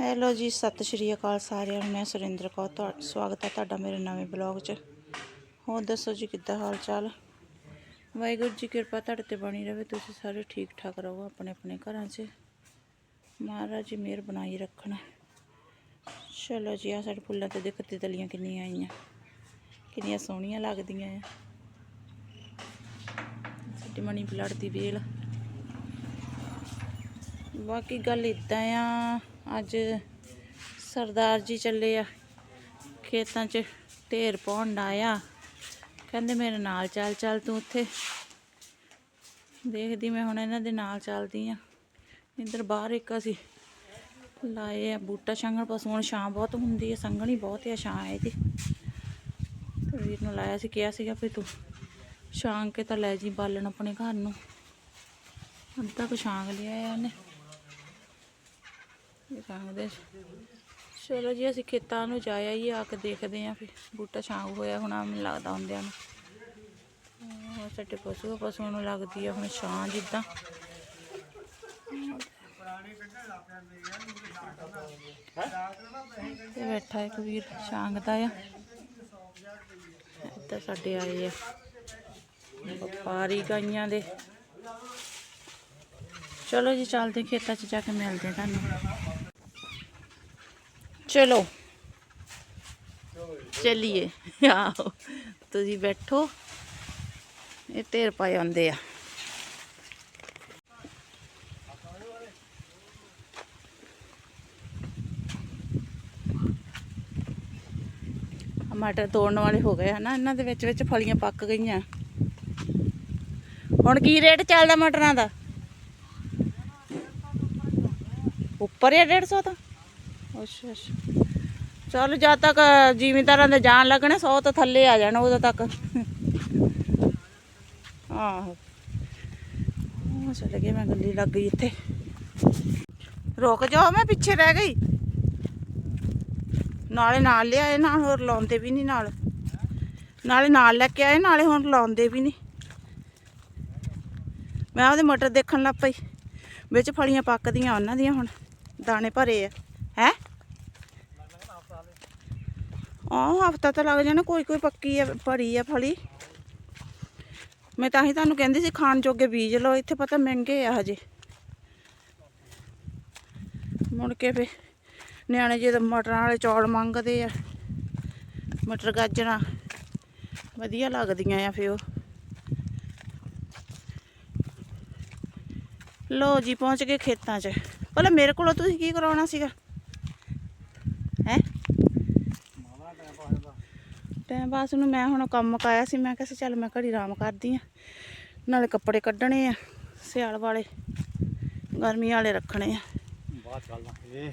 Hello ਜੀ, ਸਤਿ ਸ਼੍ਰੀ ਅਕਾਲ ਸਾਰਿਆਂ ਨੂੰ। ਮੈਂ ਸੁਰਿੰਦਰ ਕੌਰ, ਤੁਹਾ, ਸਵਾਗਤ ਹੈ ਤੁਹਾਡਾ ਮੇਰੇ ਨਵੇਂ ਬਲੌਗ 'ਚ। ਹੋਰ ਦੱਸੋ ਜੀ, ਕਿੱਦਾਂ ਹਾਲ ਚਾਲ ਵਾਹਿਗੁਰੂ ਜੀ, ਕਿਰਪਾ ਤੁਹਾਡੇ ਤੇ ਬਣੀ ਰਹੇ। ਤੁਸੀਂ ਸਾਰੇ ਠੀਕ ਠਾਕ ਰਹੋ ਆਪਣੇ ਆਪਣੇ ਘਰਾਂ 'ਚ। ਮਹਾਰਾਜ ਜੀ, ਮਿਹਰ ਬਣਾਈ ਰੱਖਣਾ। ਚਲੋ ਜੀ ਆ ਸਾਡੇ ਫੁੱਲਾਂ ਤੇ ਦੇਖੋ, ਤਿਤਲੀਆਂ ਕਿੰਨੀਆਂ ਆਈਆਂ। ਕਿੰਨੀਆਂ ਸੋਹਣੀਆਂ ਲੱਗਦੀਆਂ ਆ। ਸਾਡੀ ਮਣੀ ਪਲਾਟ ਦੀ ਵੇਲ। ਬਾਕੀ ਗੱਲ ਇਦਾਂ ਆ, ਅੱਜ ਸਰਦਾਰ ਜੀ ਚੱਲੇ ਆ, ਖੇਤਾਂ 'ਚ ਢੇਰ ਪਾਉਣ ਆਇਆ ਕਹਿੰਦੇ ਮੇਰੇ ਨਾਲ ਚੱਲ ਚੱਲ ਤੂੰ ਉੱਥੇ। ਦੇਖਦੀ ਮੈਂ ਹੁਣ ਇਹਨਾਂ ਦੇ ਨਾਲ ਚੱਲਦੀ ਆ। ਇੱਧਰ ਬਾਹਰ ਇੱਕ ਅਸੀਂ ਲਾਏ ਆ ਬੂਟਾ ਛਾਂਗਣ ਪਸੂ ਹੁਣ ਛਾਂ ਬਹੁਤ ਹੁੰਦੀ ਹੈ ਸੰਘਣੀ ਬਹੁਤ ਆ ਛਾਂ ਇਹਦੀ। ਵੀਰ ਨੂੰ ਲਾਇਆ ਸੀ, ਕਿਹਾ ਸੀਗਾ ਵੀ ਤੂੰ ਛਾਂਗ ਕੇ ਤਾਂ ਲੈ ਜੀ ਬਾਲਣ ਆਪਣੇ ਘਰ ਨੂੰ। ਅੱਧਾ ਕੁ ਛਾਂਗ ਲਿਆ ਆ ਉਹਨੇ ਇਹ ਸੰਗਦੇ ਚਲੋ ਜੀ, ਅਸੀਂ ਖੇਤਾਂ ਨੂੰ ਜਾਇਆ ਹੀ ਆ ਕੇ ਦੇਖਦੇ ਆਂ ਫਿਰ। ਬੂਟਾ ਛਾਂਗ ਹੋਇਆ ਹੋਣਾ, ਮੈਨੂੰ ਲੱਗਦਾ ਹੁੰਦਿਆਂ ਨੂੰ। ਉਹ ਸਾਡੇ ਪਸ਼ੂ ਪਸ਼ੂਆਂ ਨੂੰ ਲੱਗਦੀ ਆ ਹੁਣ ਛਾਂ ਜਿੱਦਾਂ। ਤੇ ਬੈਠਾ ਇੱਕ ਵੀਰ ਛਾਂਗਦਾ ਆ। ਇੱਧਰ ਸਾਡੇ ਆਏ ਆ। ਵਪਾਰੀ ਗਾਈਆਂ ਦੇ। ਚਲੋ ਜੀ, ਚੱਲਦੇ ਖੇਤਾਂ 'ਚ ਜਾ ਕੇ ਮਿਲਦੇ ਤੁਹਾਨੂੰ। ਚਲੋ। ਚੱਲੀਏ। ਆਓ ਤੁਸੀਂ ਬੈਠੋ। ਇਹ ਢੇਰ ਪਾਏ ਆਉਂਦੇ ਆ। ਆਹ ਮਟਰ ਤੋੜਨ ਵਾਲੇ ਹੋ ਗਏ ਹਨਾ, ਇਹਨਾਂ ਦੇ ਵਿੱਚ ਵਿੱਚ ਫਲੀਆਂ ਪੱਕ ਗਈਆਂ। ਹੁਣ ਕੀ ਰੇਟ ਚੱਲਦਾ ਮਟਰਾਂ ਦਾ? ਉੱਪਰ ਹੈ 150 ਤਾਂ? ਅੱਛਾ ਅੱਛਾ। ਚਲ ਜਦ ਤੱਕ ਜ਼ਿਮੀਂਦਾਰਾਂ ਦੇ ਜਾਣ ਲੱਗਣੇ 100 ਤੋਂ ਥੱਲੇ ਆ ਜਾਣ, ਉਦੋਂ ਤੱਕ। ਆਹੋ। ਉਹ ਚਲ ਗਏ ਮੈਂ ਗੱਲੀ ਲੱਗ ਗਈ ਇੱਥੇ। ਰੁਕ ਜਾਓ, ਮੈਂ ਪਿੱਛੇ ਰਹਿ ਗਈ। ਨਾਲੇ ਨਾਲ ਲਿਆਏ ਨਾਲ ਹੋਰ ਲਾਉਂਦੇ ਵੀ ਨਹੀਂ ਨਾਲ। ਨਾਲੇ ਨਾਲ ਲੈ ਕੇ ਆਏ, ਨਾਲੇ ਹੁਣ ਲਾਉਂਦੇ ਵੀ ਨਹੀਂ ਮੈਂ ਉਹਦੇ ਮਟਰ ਦੇਖਣ ਲੱਗ ਪਈ। ਵਿੱਚ ਫਲੀਆਂ ਪੱਕਦੀਆਂ, ਉਹਨਾਂ ਦੀਆਂ ਹੁਣ। ਦਾਣੇ ਭਰੇ ਆ। ਹੈ? ਆਹ ਹਫਤਾ ਤਾਂ ਲੱਗ ਜਾਣਾ, ਕੋਈ ਕੋਈ ਪੱਕੀ ਆ, ਭਰੀ ਆ ਫਲੀ। ਮੈਂ ਤਾਂ ਹੀ ਤੁਹਾਨੂੰ ਕਹਿੰਦੀ ਸੀ, ਖਾਣ ਜੋਗੇ ਬੀਜ ਲਓ, ਇੱਥੇ ਪਤਾ ਮਹਿੰਗੇ ਆ ਹਜੇ। ਮੁੜ ਕੇ ਫੇ ਨਿਆਣੇ ਜਦੋਂ ਮਟਰਾਂ ਵਾਲੇ ਚੌਲ ਮੰਗਦੇ ਆ, ਮਟਰ ਗਾਜਰਾਂ, ਵਧੀਆ ਲੱਗਦੀਆਂ ਆ ਫੇ ਉਹ। ਲੋ ਜੀ, ਪਹੁੰਚ ਗਏ ਖੇਤਾਂ 'ਚ। ਭਲਾ ਮੇਰੇ ਕੋਲੋਂ ਤੁਸੀਂ ਕੀ ਕਰਾਉਣਾ ਸੀਗਾ? ਹੈ? ਟਾਈਮ ਪਾਸ ਨੂੰ ਮੈਂ ਹੁਣ ਕੰਮ ਮੁਕਾਇਆ ਸੀ ਮੈਂ ਕਿਹਾ ਸੀ ਚੱਲ ਮੈਂ ਘੜੀ ਆਰਾਮ ਕਰਦੀ ਆ ਨਾਲੇ ਕੱਪੜੇ ਕੱਢਣੇ ਆ ਸਿਆਲ ਵਾਲੇ ਗਰਮੀ ਵਾਲੇ ਰੱਖਣੇ ਆ। ਬਾਅਦ ਚੱਲਦਾ ਇਹ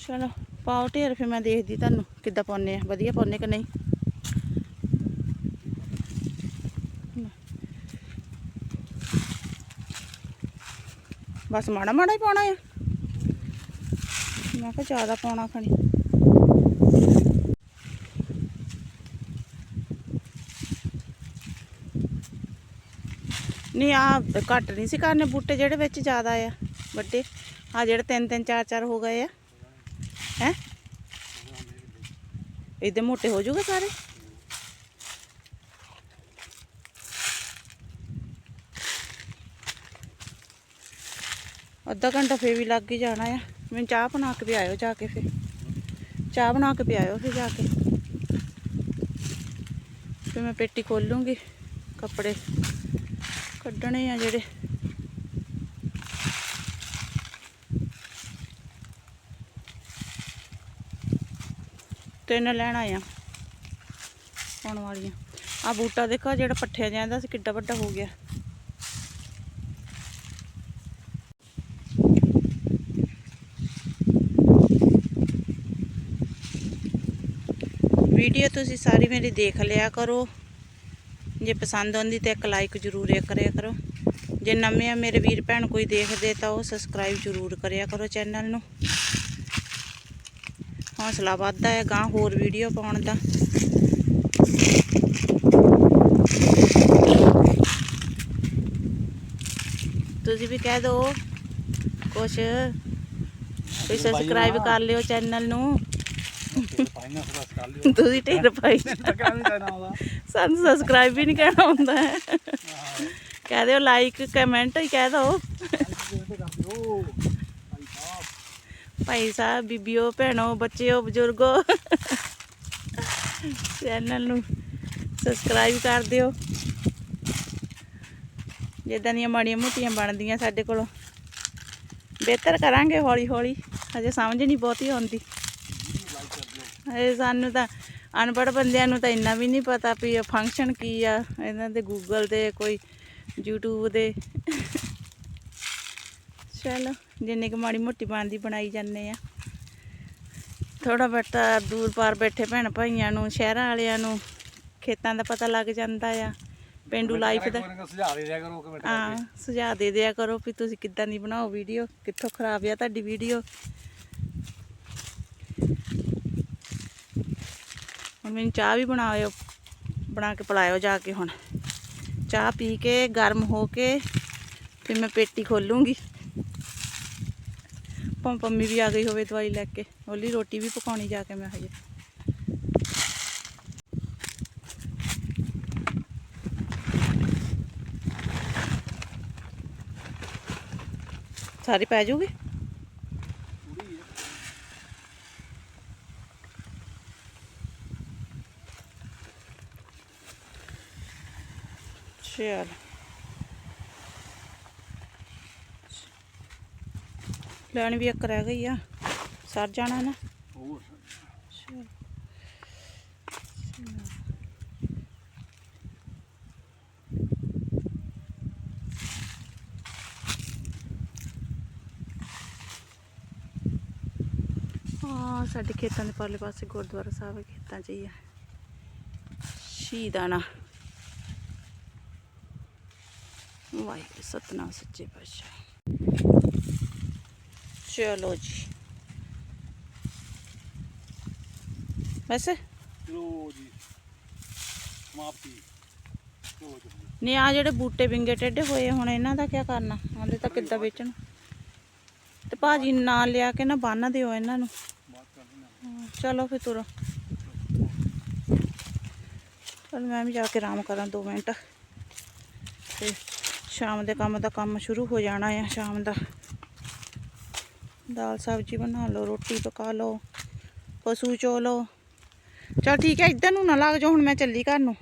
ਚਲੋ ਪਾਓ ਢੇਰ ਫਿਰ ਮੈਂ ਦੇਖਦੀ ਤੁਹਾਨੂੰ ਕਿੱਦਾਂ ਪਾਉਨੇ ਆ ਵਧੀਆ ਪਾਉਨੇ ਕਿ ਨਹੀਂ। ਬਸ ਮਾੜਾ ਮਾੜਾ ਹੀ ਪਾਉਣਾ ਆ। ਮੈਂ ਕਿਹਾ ਜ਼ਿਆਦਾ ਪਾਉਣਾ ਖਣੀ ਨਹੀਂ ਆ ਘੱਟ ਨਹੀਂ ਸੀ ਕਰਨੇ, ਬੂਟੇ ਜਿਹੜੇ ਵਿੱਚ ਜ਼ਿਆਦਾ ਆ, ਵੱਡੇ। ਆ ਜਿਹੜੇ ਤਿੰਨ ਤਿੰਨ, ਚਾਰ ਚਾਰ ਹੋ ਗਏ ਆ। ਹੈ? ਇਹਦੇ ਮੋਟੇ ਹੋ ਜੂਗੇ ਸਾਰੇ? ਅੱਧਾ ਘੰਟਾ ਫੇਰ ਵੀ ਲੱਗ ਹੀ ਜਾਣਾ ਆ। ਮੈਨੂੰ ਚਾਹ ਬਣਾ ਕੇ ਪਿਆਇਓ ਜਾ ਕੇ ਫੇਰ। ਚਾਹ ਬਣਾ ਕੇ ਪਿਆਇਓ ਫੇਰ ਜਾ ਕੇ। ਫੇਰ ਮੈਂ ਪੇਟੀ ਖੋਲੂੰਗੀ ਕੱਪੜੇ। ਕੱਢਣੇ ਆ ਜਿਹੜੇ। ਤਿੰਨ ਲੈਣ ਆਇਆ ਪਾਉਣ ਵਾਲੀਆਂ। ਆ ਬੂਟਾ ਦੇਖੋ ਜਿਹੜਾ ਪੱਠਿਆ ਜਾਂਦਾ ਸੀ, ਕਿੱਡਾ ਵੱਡਾ ਹੋ ਗਿਆ। ਵੀਡੀਓ ਤੁਸੀਂ ਸਾਰੀ ਮੇਰੀ ਦੇਖ ਲਿਆ ਕਰੋ। ਜੇ ਪਸੰਦ ਆਉਂਦੀ ਤਾਂ ਇੱਕ ਲਾਈਕ ਜ਼ਰੂਰ ਕਰਿਆ ਕਰੋ। ਜੇ ਨਵੇਂ ਆ ਮੇਰੇ ਵੀਰ ਭੈਣ ਕੋਈ ਦੇਖਦੇ ਤਾਂ ਉਹ ਸਬਸਕ੍ਰਾਈਬ ਜ਼ਰੂਰ ਕਰਿਆ ਕਰੋ ਚੈਨਲ ਨੂੰ। ਹੌਸਲਾ ਵੱਧਦਾ ਹੈ ਗਾਂ ਹੋਰ ਵੀਡੀਓ ਪਾਉਣ ਦਾ। ਤੁਸੀਂ ਵੀ ਕਹਿ ਦਿਓ ਕੁਛ ਵੀ ਸਬਸਕ੍ਰਾਈਬ ਕਰ ਲਿਓ ਚੈਨਲ ਨੂੰ ਪਾਈਨਾ ਥੋੜਾ ਕਰ ਲਿਓ ਤੁਸੀਂ ਢੇਰ ਪਾਈ ਸਾਨੂੰ ਸਬਸਕ੍ਰਾਈਬ ਵੀ ਨਹੀਂ ਕਹਿਣਾ ਹੁੰਦਾ। ਹੈ ਕਹਿ ਦਿਓ ਲਾਈਕ ਕਮੈਂਟ ਹੀ ਕਹਿ ਦਿਓ। ਓ ਭਾਈ ਸਾਹਿਬ ਭਾਈ ਸਾਹਿਬ ਬੀਬੀਓ ਭੈਣੋ ਬੱਚਿਓ ਬਜ਼ੁਰਗੋ ਚੈਨਲ ਨੂੰ ਸਬਸਕ੍ਰਾਈਬ ਕਰ ਦਿਓ। ਜਿੱਦਾਂ ਦੀਆਂ ਮਾੜੀਆਂ ਮੋਟੀਆਂ ਬਣਦੀਆਂ ਸਾਡੇ ਕੋਲੋਂ। ਬਿਹਤਰ ਕਰਾਂਗੇ ਹੌਲੀ ਹੌਲੀ ਹਜੇ ਸਮਝ ਨਹੀਂ ਬਹੁਤੀ ਆਉਂਦੀ। ਇਹ ਸਾਨੂੰ ਤਾਂ ਅਨਪੜ੍ਹ ਬੰਦਿਆਂ ਨੂੰ ਤਾਂ ਇੰਨਾ ਵੀ ਨਹੀਂ ਪਤਾ ਵੀ ਇਹ ਫੰਕਸ਼ਨ ਕੀ ਆ। ਇਹਨਾਂ ਦੇ ਗੂਗਲ ਦੇ ਕੋਈ YouTube ਦੇ। ਚਲੋ ਜਿੰਨੀ ਕੁ ਮਾੜੀ ਮੋਟੀ ਬਣਦੀ ਬਣਾਈ ਜਾਂਦੇ ਆ। ਥੋੜਾ ਬਹੁਤਾ ਦੂਰ ਪਾਰ ਬੈਠੇ ਭੈਣ ਭਾਈਆਂ ਨੂੰ ਸ਼ਹਿਰਾਂ ਵਾਲਿਆਂ ਨੂੰ ਖੇਤਾਂ ਦਾ ਪਤਾ ਲੱਗ ਜਾਂਦਾ ਆ। ਪਿੰਡੂ ਲਾਈਫ ਦਾ। ਸੁਝਾਅ ਦੇ ਦਿਆ ਕਰੋ ਕਮੈਂਟ ਹਾਂ ਸੁਝਾਅ ਦੇ ਦਿਆ ਕਰੋ ਵੀ ਤੁਸੀਂ ਕਿੱਦਾਂ ਦੀ ਬਣਾਓ ਵੀਡੀਓ ਕਿੱਥੋਂ ਖਰਾਬ ਆ ਤੁਹਾਡੀ ਵੀਡੀਓ ਮੈਨੂੰ ਚਾਹ ਵੀ ਬਣਾਇਓ, ਬਣਾ ਕੇ ਪਿਲਾਇਓ ਜਾ ਕੇ ਹੁਣ। ਚਾਹ ਪੀ ਕੇ ਗਰਮ ਹੋ ਕੇ ਫਿਰ ਮੈਂ ਪੇਟੀ ਖੋਲੂੰਗੀ। ਪੰਮ ਪੰਮੀ ਵੀ ਆ ਗਈ ਹੋਵੇ ਦਵਾਈ ਲੈ ਕੇ ਉਹਲੀ ਰੋਟੀ ਵੀ ਪਕਾਉਣੀ ਜਾ ਕੇ ਮੈਂ ਹਜੇ। ਸਾਰੀ ਪੈ ਜਾਊਗੀ? ਚਲ ਲੈਣ ਵੀ ਇੱਕ ਰਹਿ ਗਈ ਆ ਸਰ ਜਾਣਾ ਨਾ ਹੋਰ ਚਲ ਹਾਂ ਸਾਡੇ ਖੇਤਾਂ ਦੇ ਪਰਲੇ ਪਾਸੇ ਗੁਰਦੁਆਰਾ ਸਾਹਿਬ ਖੇਤਾਂ 'ਚ ਹੀ ਆ ਸ਼ਹੀਦਾਨਾ ਵਾਹਿਗੁਰੂ ਸਤਨਾਮ ਸੱਚੇ ਪਾਤਸ਼ਾਹ। ਚਲੋ ਜੀ। ਵੈਸੇ? ਚਲੋ ਜੀ ਸਮਾਪਤੀ ਚਲੋ ਜੀ। ਨਹੀਂ ਆ ਜਿਹੜੇ ਬੂਟੇ ਵਿੰਗੇ ਟੇਢੇ ਹੋਏ ਹੁਣ ਇਹਨਾਂ ਦਾ ਕੀ ਕਰਨਾ? ਉਹਦੇ ਤਾਂ ਕਿੱਦਾਂ ਵੇਚਣ? ਤੇ ਭਾਜੀ ਨਾਲ ਲਿਆ ਕੇ ਨਾ ਬੰਨ ਦਿਓ ਇਹਨਾਂ ਨੂੰ। ਨਾ ਚਲੋ ਫਿਰ ਤੁਰੋ। ਚਲ ਮੈਂ ਵੀ ਜਾ ਕੇ ਆਰਾਮ ਕਰਾਂ 2 ਮਿੰਟ। ਤੇ ਸ਼ਾਮ ਦੇ ਕੰਮ ਦਾ ਕੰਮ ਸ਼ੁਰੂ ਹੋ ਜਾਣਾ ਆ ਸ਼ਾਮ ਦਾ। ਦਾਲ ਸਬਜ਼ੀ ਬਣਾ ਲਓ, ਰੋਟੀ ਪਕਾ ਲਓ, ਪਸ਼ੂ ਚੋ ਲਓ। ਚਲ ਠੀਕ ਹੈ ਇੱਧਰ ਨੂੰ ਨਾ ਲੱਗ ਜਾਓ, ਹੁਣ ਮੈਂ ਚੱਲੀ ਘਰ ਨੂੰ।